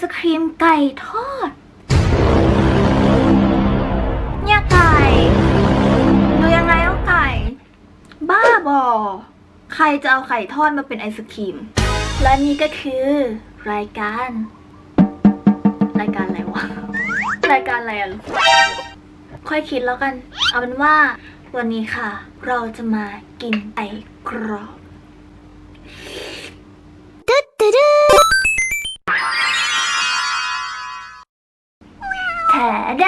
ศครีมไก่ทอด เนี่ยไก่ดูยังไงเอาไก่ บ้าบอ ใครจะเอาไข่ทอดมาเป็นไอศครีม และนี่ก็คือ รายการ รายการอะไรวะ รายการอะไรอะค่อยคิดแล้วกัน เอาเป็นว่า วันนี้ค่ะ เราจะมากินไอกรอบ แด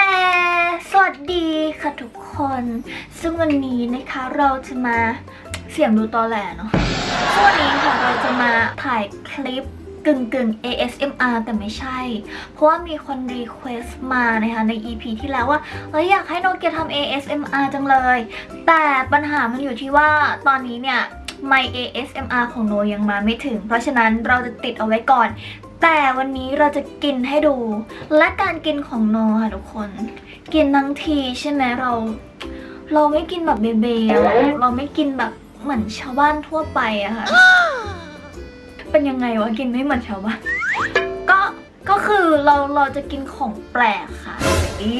สวัสดีค่ะทุกคน ซึ่งวันนี้นะคะเราจะมาเสียงดูตอแหลเนาะซึ่งวันนี้ค่ะเราจะมาถ่ายคลิปกึ่งกึ่ง ASMR แต่ไม่ใช่ เพราะว่ามีคนรีเควสต์มานะคะใน EP ที่แล้วว่าเฮ้ยอยากให้โนเกียทำ ASMR จังเลย แต่ปัญหามันอยู่ที่ว่าตอนนี้เนี่ยไม ASMR ของโนยังมาไม่ถึง เพราะฉะนั้นเราจะติดเอาไว้ก่อน แต่วันนี้เราจะกินให้ดู และการกินของโนค่ะทุกคน กินทั้งทีใช่ไหมเรา เราไม่กินแบบเบเบอะเราไม่กินแบบเหมือนชาวบ้านทั่วไปอะค่ะ เป็นยังไงวะกินไม่เหมือนชาวบ้าน ก็ ก็คือเราเราจะกินของแปลกค่ะอี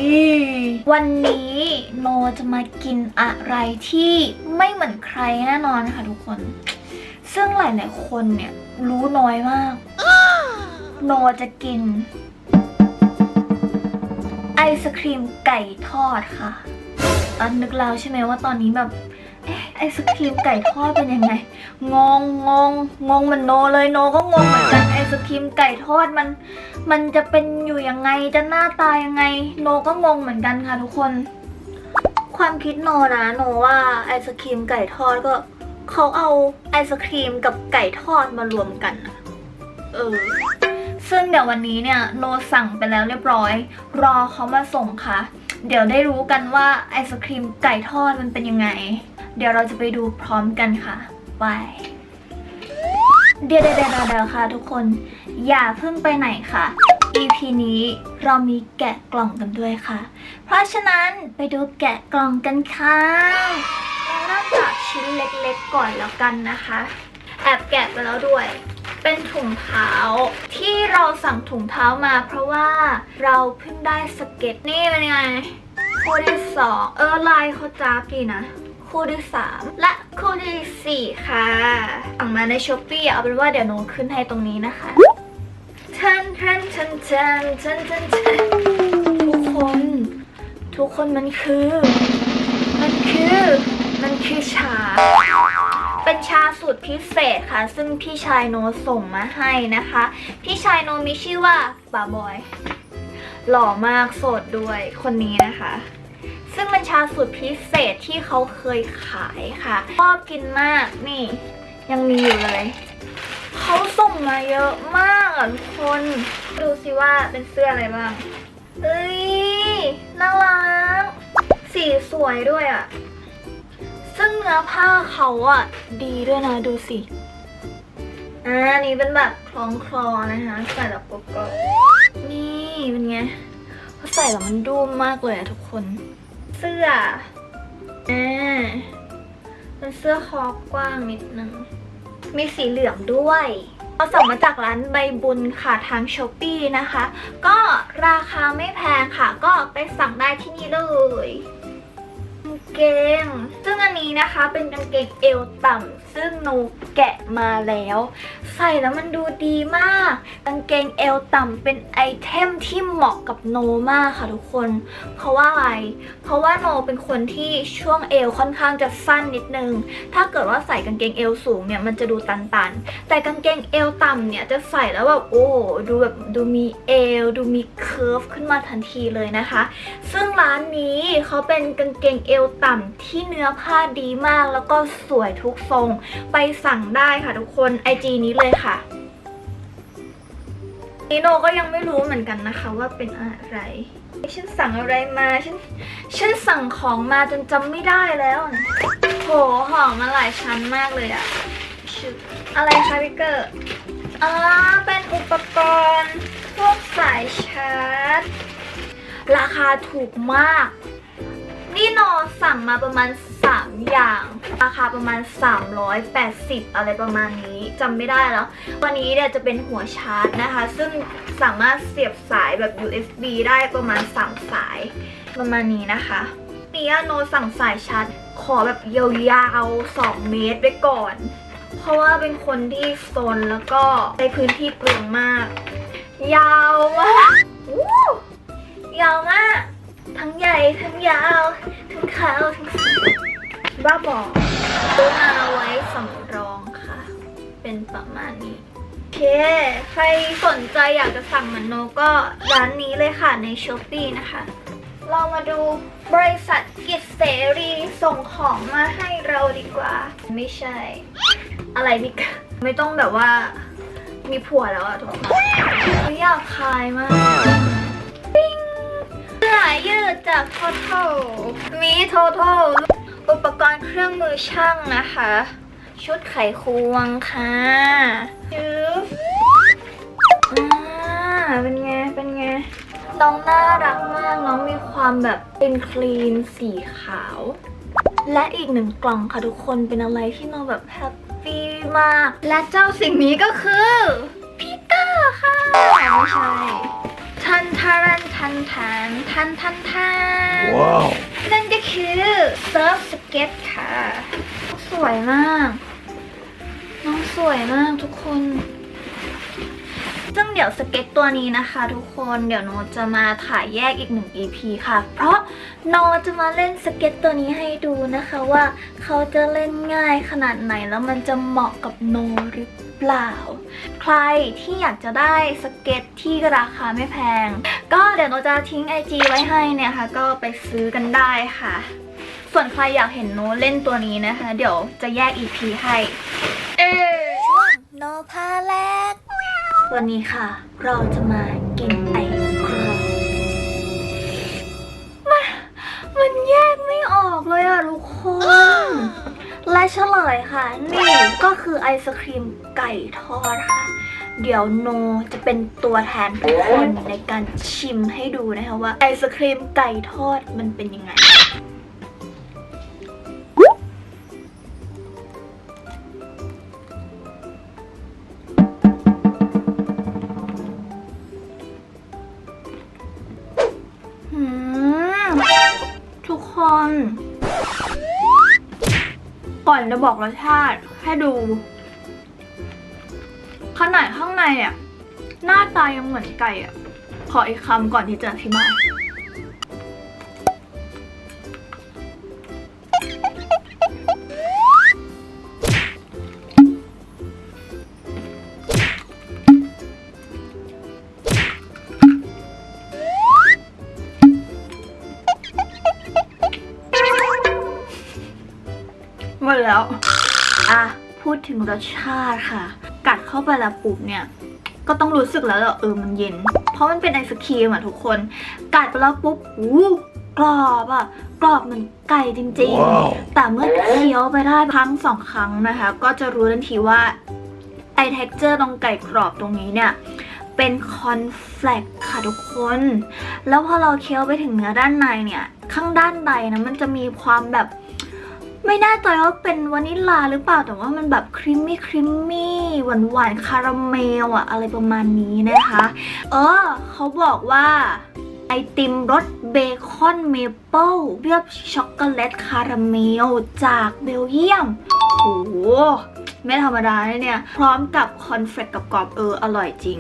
วันนี้โนจะมากินอะไรที่ไม่เหมือนใครแน่นอนค่ะทุกคน ซึ่งหลายๆคนเนี่ยรู้น้อยมาก โนจะกิน ไอศครีมไก่ทอดค่ะ ตอนนึกแล้วใช่ไหมว่าตอนนี้แบบไอศครีมไก่ทอดเป็นยังไง งงงงงงมือนโนเลยโนก็งงเหมือนกันไอศครีมไก่ทอดมัน มันจะเป็นอยู่ยังไงจะหน้าตายังไง โนก็งงเหมือนกันค่ะทุกคน ความคิดโนนะโนว่าไอศครีมไก่ทอดก็เขาเอาไอศครีมกับไก่ทอดมารวมกัน เออ ซึ่งเดี๋ยววันนี้เนี่ยโนสั่งไปแล้วเรียบร้อย รอเขามาส่งค่ะ เดี๋ยวได้รู้กันว่าไอศครีมไก่ทอดมันเป็นยังไง เดี๋ยวเราจะไปดูพร้อมกันค่ะไปเดี๋ยวเดี๋ยวเดี๋ยวเดี๋ยวค่ะทุกคน อย่าเพิ่งไปไหนค่ะ EP นี้เรามีแกะกล่องกันด้วยค่ะ เพราะฉะนั้นไปดูแกะกล่องกันค่ะเริ่มจากชิ้นเล็กๆก่อนแล้วกันนะคะ แอบแกะไปแล้วด้วย เป็นถุงเท้า ที่เราสั่งถุงเท้ามา เพราะว่าเราเพิ่งได้สเก็ตนี่เป็นไง คู่ที่สองเออลายเขาจ้าบดีนะ คู่ที่สามและคู่ที่สี่ค่ะสั่งมาในช้อปปี้เอาเป็นว่าเดี๋ยวหนูขึ้นให้ตรงนี้นะคะทันทันทันทันทันทันทันทุกคน ทุกคนมันคือ มันคือ มันคือชา เป็นชาสูตรพิเศษค่ะ ซึ่งพี่ชายโนส่งมาให้นะคะ พี่ชายโนมีชื่อว่าบาบอย หล่อมากสดด้วยคนนี้นะคะ ซึ่งเป็นชาสูตรพิเศษที่เขาเคยขายค่ะชอบกินมากนี่ยังมีอยู่เลยเขาส่งมาเยอะมากอะทุกคน ดูสิว่าเป็นเสื้ออะไรบ้างเอ้ยน่ารักสีสวยด้วยอะ ซึ่งเนื้อผ้าเขาอะดีด้วยนะดูสิ อ่าอันนี้เป็นแบบคล้องคลอนะคะใส่แบบกรอบนี่เป็นไงพอใส่แล้วมันดูมมากเลยอะทุกคน เสื้ออ่าเป็นเสื้อคอกว้างนิดนึงมีสีเหลืองด้วยเราสั่งมาจากร้านใบบุญค่ะทางช้อปปีนะคะ ก็ราคาไม่แพงค่ะ ก็ไปสั่งได้ที่นี่เลย เกง ซึ่งอันนี้นะคะเป็นกางเกงเอวต่ำซึ่งหนูแกะมาแล้ว ใส่แล้วมันดูดีมาก กางเกงเอวต่ำเป็นไอเทมที่เหมาะกับโนมากค่ะทุกคน เพราะว่าอะไร เพราะว่าโนเป็นคนที่ช่วงเอวค่อนข้างจะสั้นนิดนึง ถ้าเกิดว่าใส่กางเกงเอวสูงเนี่ยมันจะดูตันๆ แต่กางเกงเอวต่ำเนี่ยจะใส่แล้วแบบโอ้ดูแบบดูมีเอวดูมีเคิร์ฟขึ้นมาทันทีเลยนะคะ ซึ่งร้านนี้เขาเป็นกางเกงเอวต่ำที่เนื้อผ้าดีมาก แล้วก็สวยทุกทรง ไปสั่งได้ค่ะทุกคนไอจีนี้เลยค่ะนิโนก็ยังไม่รู้เหมือนกันนะคะว่าเป็นอะไร ฉันสั่งอะไรมา ฉัน ฉันสั่งของมาจนจำไม่ได้แล้ว โหหอมมาหลายชั้นมากเลยอะออะไรคะพี่เกอร์อ่าเป็นอุปกรณ์พวกสายชาร์จ ราคาถูกมาก นี่นอสั่งมาประมาณ 3 อย่าง ราคาประมาณ 380 อะไรประมาณนี้จำไม่ได้แล้ว วันนี้เนี่ยจะเป็นหัวชาร์จนะคะ ซึ่งสามารถเสียบสายแบบ USB ได้ประมาณ 3 สายประมาณนี้นะคะนี่โนสั่งสายชาร์จขอแบบยาวๆ2เมตรไว้ก่อน เพราะว่าเป็นคนที่โซนแล้วก็ในพื้นที่เปลืองมาก ยาวมากยาวมาก ทั้งใหญ่ทั้งยาว ทั้งขาวทั้งสวยบ้าบอกซื้อมาไว้สำรองค่ะ เป็นประมาณนี้โอเค ใครสนใจอยากจะสั่งเหมือนโนก็ร้านนี้เลยค่ะในช้อปปีนะคะ เรามาดูบริษัทกิจเสรีส่งของมาให้เราดีกว่า ไม่ใช่ อะไรนี่กไม่ต้องแบบว่ามีผัวแล้วอะทุกคนอยากคายมาก อยืดจากโทโทมีโทโทอุปกรณ์เครื่องมือช่างนะคะ ชุดไขควงค่ะยืบอ่าเป็นไง เป็นไง น้องน่ารักมาก น้องมีความแบบเป็นคลีนสีขาว และอีกหนึ่งกล่องค่ะทุกคนเป็นอะไรที่น้องแบบแฮปปี้มาก และเจ้าสิ่งนี้ก็คือพีเตอร์ค่ะไม่ใช่ ทันทารันทันทันทันทันทัน Wow. นั่นก็คือเซิร์ฟสเก็ตค่ะ สวยมาก น้องสวยมากทุกคน ซึ่งเดี๋ยวสเก็ตตัวนี้นะคะ ทุกคนเดี๋ยวโนจะมาถ่ายแยกอีกหนึ่ง EP ค่ะ เพราะโนจะมาเล่นสเก็ตตัวนี้ให้ดูนะคะว่าเขาจะเล่นง่ายขนาดไหนแล้วมันจะเหมาะกับโนหรือเปล่า ใครที่อยากจะได้สเก็ตที่ราคาไม่แพง ก็เดี๋ยวโนจะทิ้ง IG ไว้ให้เนี่ยค่ะ ก็ไปซื้อกันได้ค่ะ ส่วนใครอยากเห็นโนเล่นตัวนี้นะคะ เดี๋ยวจะแยก EP ให้ เอช่วงโนพาแลก วันนี้ค่ะ เราจะมากินไอครองมันมันแยกไม่ออกเลยอะทุกคน และเฉลยค่ะ นี่ก็คือไอศครีมไก่ทอดค่ะ เดี๋ยวโนจะเป็นตัวแทนทุกคนในการชิมให้ดูนะคะว่าไอศครีมไก่ทอดมันเป็นยังไง ก่อนจะบอกรสชาติให้ดู ขนาดข้างในอะหน้าตายังเหมือนไก่อะ ขออีกคำก่อนที่จะอธิบาย หมดแล้ว อะ พูดถึงรสชาติค่ะ กัดเข้าไปแล้วปุ๊บเนี่ย ก็ต้องรู้สึกแล้วแหละเออมันเย็น เพราะมันเป็นไอศครีมอะทุกคน กัดไปแล้วปุ๊บอู้กรอบอะกรอบเหมือนไก่จริงว้าวๆแต่เมื่อเคี้ยวไปได้ครั้งสองครั้งนะคะ ก็จะรู้ทันทีว่าไอเท็กเจอร์ตรงไก่กรอบตรงนี้เนี่ยเป็นคอนเฟลกค่ะทุกคน แล้วพอเราเคี้ยวไปถึงเนื้อด้านในเนี่ย ข้างด้านในนะมันจะมีความแบบ ไม่แน่ใจว่าเป็นวานิลลาหรือเปล่าแต่ว่ามันแบบครีมมี่ครีมมี่หวานหวานคาราเมลอะอะไรประมาณนี้นะคะ เออเขาบอกว่าไอติมรสเบคอนเมเปิลเรียบช็อกโกแลตคาราเมลจากเบลเยียมโอ้โหไม่ธรรมดาเนี่ย พร้อมกับคอนเฟลกกับกรอบเอออร่อยจริง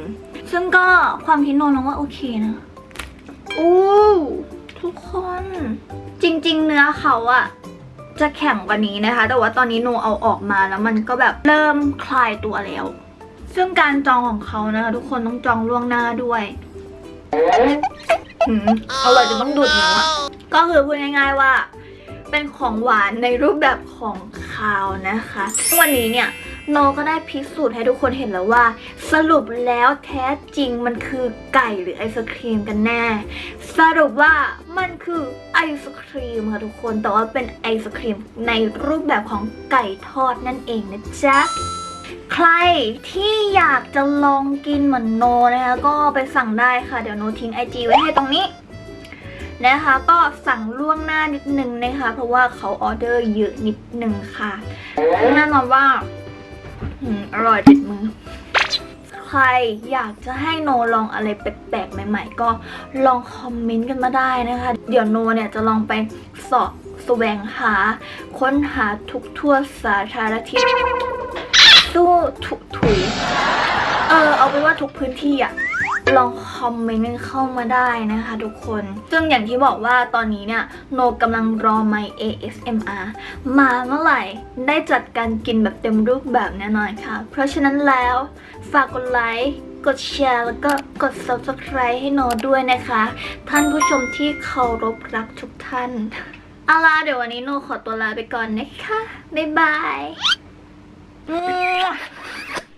ซึ่งก็ความคิดโนนองว่าโอเคนะอู้ทุกคน จริง ๆ เนื้อเขาอะ จะแข็งกว่านี้นะคะ แต่ว่าตอนนี้โนเอาออกมาแล้วมันก็แบบเริ่มคลายตัวแล้ว ซึ่งการจองของเขานะคะทุกคนต้องจองล่วงหน้าด้วยอืมอร่อยจะต้องดูดนิ้วอะก็คือพูดง่าย ๆว่า เป็นของหวานในรูปแบบของคาวนะคะ วันนี้เนี่ย โนก็ได้พิสูจน์ให้ทุกคนเห็นแล้วว่า สรุปแล้วแท้จริงมันคือไก่หรือไอศครีมกันแน่ สรุปว่ามันคือไอศครีมค่ะทุกคนแต่ว่าเป็นไอศครีมในรูปแบบของไก่ทอดนั่นเองนะจ๊ะใครที่อยากจะลองกินเหมือนโนนะคะก็ไปสั่งได้ค่ะ เดี๋ยวโนทิ้งไอจีไว้ให้ตรงนี้นะคะก็สั่งล่วงหน้านิดนึงนะคะ เพราะว่าเขาออเดอร์เยอะนิดนึงค่ะแน่นอนว่า อร่อยติดมือ ใครอยากจะให้โนลองอะไรแปลกๆใหม่ๆ ก็ลองคอมเมนต์กันมาได้นะคะ เดี๋ยวโนเนี่ยจะลองไปสอบแสวงหา ค้นหาทุกทั่วสาธารณทิศสู้ถุถุยเออเอาไปนว่าทุกพื้นที่อะ ลองคอมเมนต์เข้ามาได้นะคะทุกคน ซึ่งอย่างที่บอกว่าตอนนี้เนี่ยโนกำลังรอไม ASMR มาเมื่อไหร่ได้จัดการกินแบบเต็มรูปแบบแน่นอนค่ะ เพราะฉะนั้นแล้วฝากกดไลค์กดแชร์แล้วก็กด subscribe ให้โนด้วยนะคะ ท่านผู้ชมที่เคารพรักทุกท่านเอาล่ะเดี๋ยววันนี้โนขอตัวลาไปก่อนนะคะ บ๊ายบาย